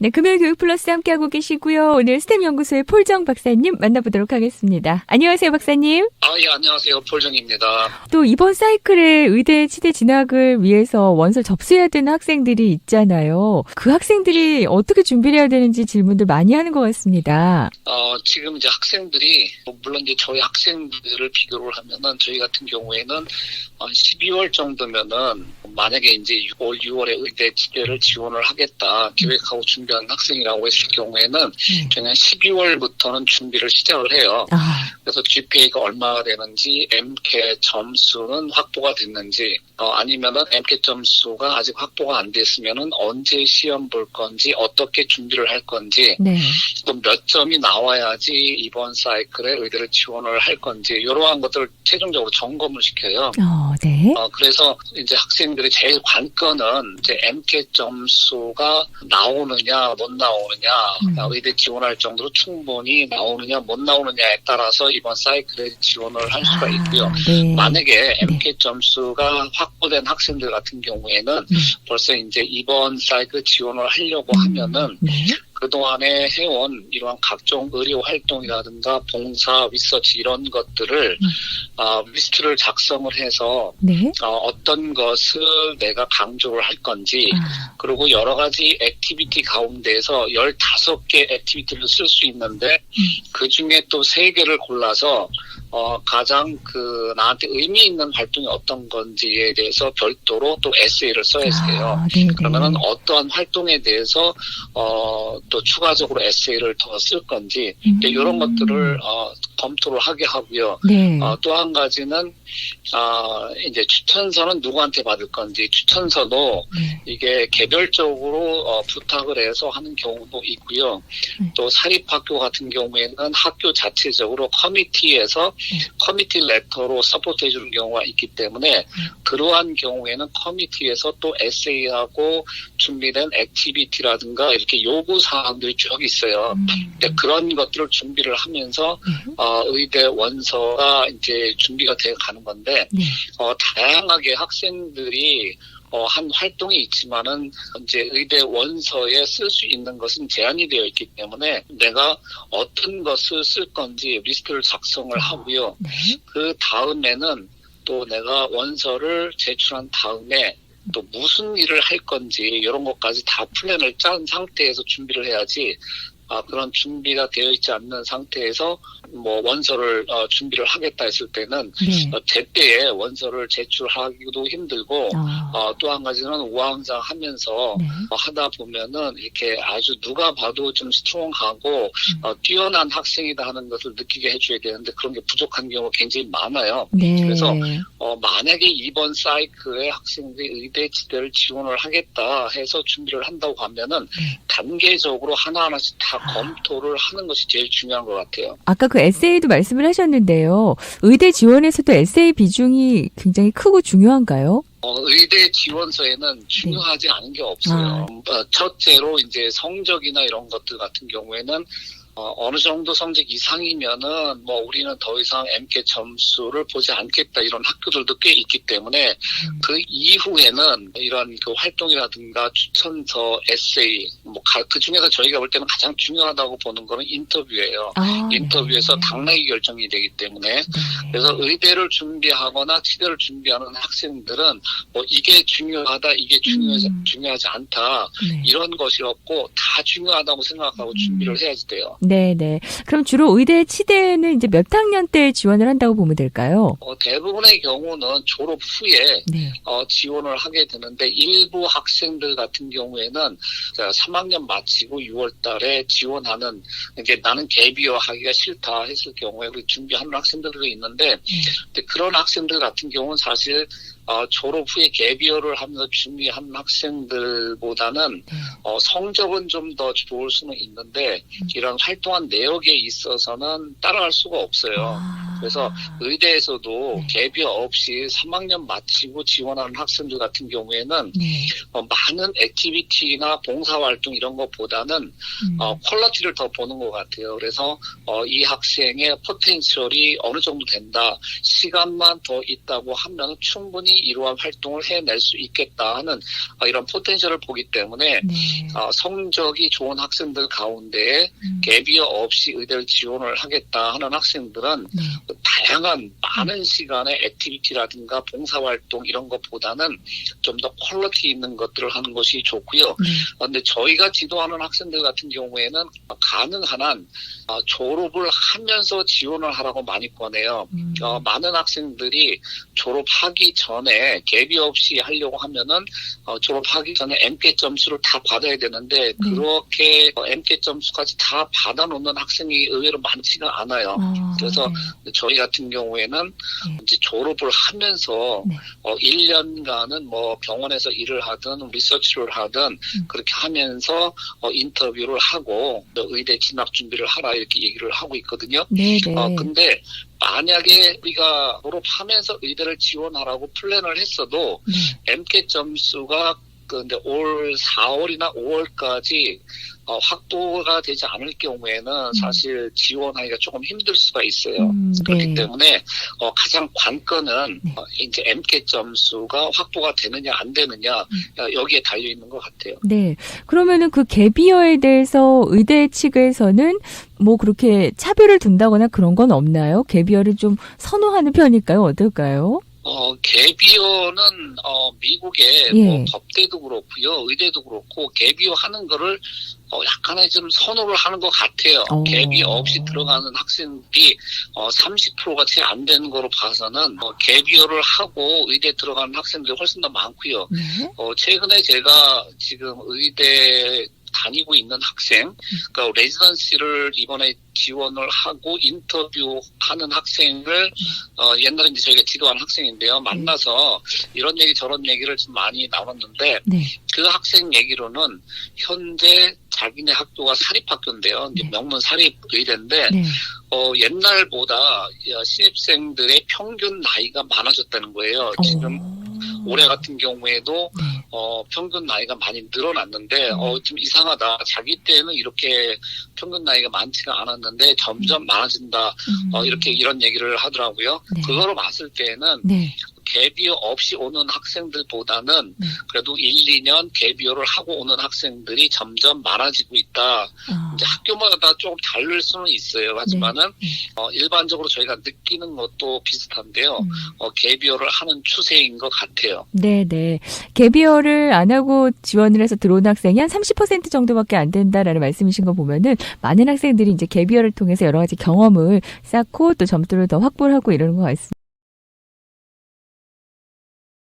네, 금요일 교육 플러스 함께하고 계시고요. 오늘 스템 연구소의 폴정 박사님 만나보도록 하겠습니다. 안녕하세요, 박사님. 아, 예, 안녕하세요. 폴정입니다. 또 이번 사이클에 의대 치대 진학을 위해서 원서 접수해야 되는 학생들이 있잖아요. 그 학생들이 어떻게 준비를 해야 되는지 질문들 많이 하는 것 같습니다. 어, 지금 이제 학생들이, 뭐 물론 이제 저희 학생들을 비교를 하면은 저희 같은 경우에는 어, 12월 정도면은 만약에 이제 올 6월에 의대 치대를 지원을 하겠다 계획하고 준비 한 학생이라고 했을 경우에는 네. 그냥 12월부터는 준비를 시작을 해요. 아, 그래서 GPA가 얼마가 되는지, MCAT 점수는 확보가 됐는지, 어, 아니면은 MCAT 점수가 아직 확보가 안 됐으면은 언제 시험 볼 건지, 어떻게 준비를 할 건지, 네. 또몇 점이 나와야지 이번 사이클에 의대를 지원을 할 건지, 이러한 것들을 최종적으로 점검을 시켜요. 어, 네. 어, 그래서 이제 학생들의 제일 관건은 이제 MCAT 점수가 나오느냐, 못 나오느냐, 음. 의대 지원할 정도로 충분히 나오느냐, 못 나오느냐에 따라서 이번 사이클에 지원을 할 수가 있고요. 아, 네. 만약에 MCAT 점수가 확보된 학생들 같은 경우에는 음. 벌써 이제 이번 사이클 지원을 하려고 음. 하면은 네. 그동안에 해온 이러한 각종 의료 활동이라든가 봉사, 리서치 이런 것들을 음. 어, 리스트를 작성을 해서 네. 어, 떤 것을 내가 강조를 할 건지 아, 그리고 여러 가지 액티비티 가운데에서 15개 액티비티를 쓸 수 있는데 음. 그 중에 또 3개를 골라서 어, 가장 그 나한테 의미 있는 활동이 어떤 건지에 대해서 별도로 또 에세이를 써야 돼요. 아, 네, 네. 그러면은 어떠한 활동에 대해서 어, 또 추가적으로 에세이를 더 쓸 건지 음. 이런 것들을 어, 검토를 하게 하고요. 네. 어, 또 한 가지는 아, 이제 추천서는 누구한테 받을 건지 추천서도 네. 이게 개별적으로 어, 부탁을 해서 하는 경우도 있고요. 네. 또 사립학교 같은 경우에는 학교 자체적으로 커미티에서 네. 커미티 레터로 서포트해 주는 경우가 있기 때문에 그러한 경우에는 커미티에서 또 에세이하고 준비된 액티비티라든가 이렇게 요구 사항들이 쭉 있어요. 음. 그런 것들을 준비를 하면서 네. 어, 의대 원서가 이제 준비가 돼 가는 건데 네. 어, 다양하게 학생들이 어, 한 활동이 있지만은 이제 의대 원서에 쓸 수 있는 것은 제한이 되어 있기 때문에 내가 어떤 것을 쓸 건지 리스트를 작성을 하고요. 네. 그 다음에는 또 내가 원서를 제출한 다음에 또 무슨 일을 할 건지 이런 것까지 다 플랜을 짠 상태에서 준비를 해야지 아, 그런 준비가 되어 있지 않는 상태에서 뭐 원서를 어, 준비를 하겠다 했을 때는 네. 어, 제때에 원서를 제출하기도 힘들고 아, 어, 또 한 가지는 우왕좌하면서 네. 어, 하다 보면은 이렇게 아주 누가 봐도 좀 스트롱하고 음. 어, 뛰어난 학생이다 하는 것을 느끼게 해줘야 되는데 그런 게 부족한 경우가 굉장히 많아요. 네. 그래서 어, 만약에 이번 사이클에 학생들이 의대 지대를 지원을 하겠다 해서 준비를 한다고 하면은 네. 단계적으로 하나하나씩 다 아. 검토를 하는 것이 제일 중요한 것 같아요. 아까 그 에세이도 말씀을 하셨는데요. 의대 지원에서도 에세이 비중이 굉장히 크고 중요한가요? 어, 의대 지원서에는 중요하지 않은 게 없어요. 어, 첫째로 이제 성적이나 이런 것들 같은 경우에는 어, 어느 정도 성적 이상이면은 뭐 우리는 더 이상 MCAT 점수를 보지 않겠다 이런 학교들도 꽤 있기 때문에 음. 그 이후에는 이런 그 활동이라든가 추천서, 에세이 뭐그 중에서 저희가 볼 때는 가장 중요하다고 보는 거는 인터뷰예요. 아, 인터뷰에서 네. 당락이 결정이 되기 때문에 네. 그래서 의대를 준비하거나 치대를 준비하는 학생들은 뭐 이게 중요하다, 이게 중요하지, 음. 중요하지 않다 네. 이런 것이 없고 다 중요하다고 생각하고 음. 준비를 해야지 돼요. 네, 네. 그럼 주로 의대 치대는 이제 몇 학년 때 지원을 한다고 보면 될까요? 어, 대부분의 경우는 졸업 후에 네. 어, 지원을 하게 되는데 일부 학생들 같은 경우에는 자, 3학년 마치고 6월 달에 지원하는 이제 나는 갭이어 하기가 싫다 했을 경우에 그 준비하는 학생들도 있는데 근데 그런 학생들 같은 경우는 사실 어, 졸업 후에 갭이어를 하면서 준비하는 학생들보다는 네. 어, 성적은 좀 더 좋을 수는 있는데 음. 이런 활동한 내역에 있어서는 따라갈 수가 없어요. 아. 그래서 의대에서도 네. 갭이 없이 3학년 마치고 지원하는 학생들 같은 경우에는 네. 어, 많은 액티비티나 봉사활동 이런 것보다는 음. 어, 퀄러티를 더 보는 것 같아요. 그래서 어, 이 학생의 포텐셜이 어느 정도 된다. 시간만 더 있다고 하면 충분히 이러한 활동을 해낼 수 있겠다 하는 어, 이런 포텐셜을 보기 때문에 네. 어, 성적이 좋은 학생들 가운데 음, 갭이어 없이 의대를 지원을 하겠다 하는 학생들은 네. 다양한 많은 시간의 액티비티라든가 봉사활동 이런 것보다는 좀 더 퀄리티 있는 것들을 하는 것이 좋고요. 네. 그런데 저희가 지도하는 학생들 같은 경우에는 가능한 한 어, 졸업을 하면서 지원을 하라고 많이 권해요. 음, 어, 많은 학생들이 졸업하기 전에 갭이 없이 하려고 하면은 어, 졸업하기 전에 MCAT 점수를 다 받아야 되는데 네. 그렇게 어, MCAT 점수까지 다 받아놓는 학생이 의외로 많지가 않아요. 아, 그래서 네. 저희 같은 경우에는 네. 이제 졸업을 하면서 네. 어, 1년간은 뭐 병원에서 일을 하든 리서치를 하든 음. 그렇게 하면서 어, 인터뷰를 하고 또 의대 진학 준비를 하라 이렇게 얘기를 하고 있거든요. 네, 네. 어, 근데 만약에 우리가 졸업하면서 의대를 지원하라고 플랜을 했어도 네. MCAT 점수가 근데 올 4월이나 5월까지 어, 확보가 되지 않을 경우에는 사실 지원하기가 조금 힘들 수가 있어요. 음, 그렇기 네. 때문에 어, 가장 관건은 네. 어, 이제 MCAT 점수가 확보가 되느냐 안 되느냐 음. 어, 여기에 달려 있는 것 같아요. 네. 그러면은 그 갭이어에 대해서 의대 측에서는 뭐 그렇게 차별을 둔다거나 그런 건 없나요? 갭이어를 좀 선호하는 편일까요? 어떨까요? 어, 개비어는 어, 미국의 예. 뭐 법대도 그렇고요, 의대도 그렇고 개비어 하는 거를 어, 약간의 좀 선호를 하는 것 같아요. 어. 개비어 없이 들어가는 학생들이 어, 30%가 채 안 되는 거로 봐서는 어, 개비어를 하고 의대 들어가는 학생들이 훨씬 더 많고요. 네. 어, 최근에 제가 지금 의대 다니고 있는 학생, 그러니까 레지던시를 이번에 지원을 하고 인터뷰하는 학생을 어, 옛날에 이제 저희가 지도한 학생인데요. 만나서 이런 얘기 저런 얘기를 좀 많이 나눴는데 네. 그 학생 얘기로는 현재 자기네 학교가 사립학교인데요. 네. 명문 사립 의대인데 네. 어, 옛날보다 어, 신입생들의 평균 나이가 많아졌다는 거예요. 지금 어. 올해 같은 경우에도 네. 어, 평균 나이가 많이 늘어났는데, 음. 어, 좀 이상하다. 자기 때는 이렇게 평균 나이가 많지가 않았는데, 점점 많아진다. 음. 어, 이렇게 이런 얘기를 하더라고요. 네. 그거로 봤을 때는, 네. 개비어 없이 오는 학생들보다는, 네. 그래도 1, 2년 개비어를 하고 오는 학생들이 점점 많아지고 있다. 아. 이제 학교마다 조금 다를 수는 있어요. 하지만은, 네. 어, 일반적으로 저희가 느끼는 것도 비슷한데요. 음. 어, 개비어를 하는 추세인 것 같아요. 네, 네. 개비어를 안 하고 지원을 해서 들어온 학생이 한 30% 정도밖에 안 된다라는 말씀이신 거 보면은 많은 학생들이 이제 개비어를 통해서 여러 가지 경험을 쌓고 또 점수를 더 확보를 하고 이러는 것 같습니다.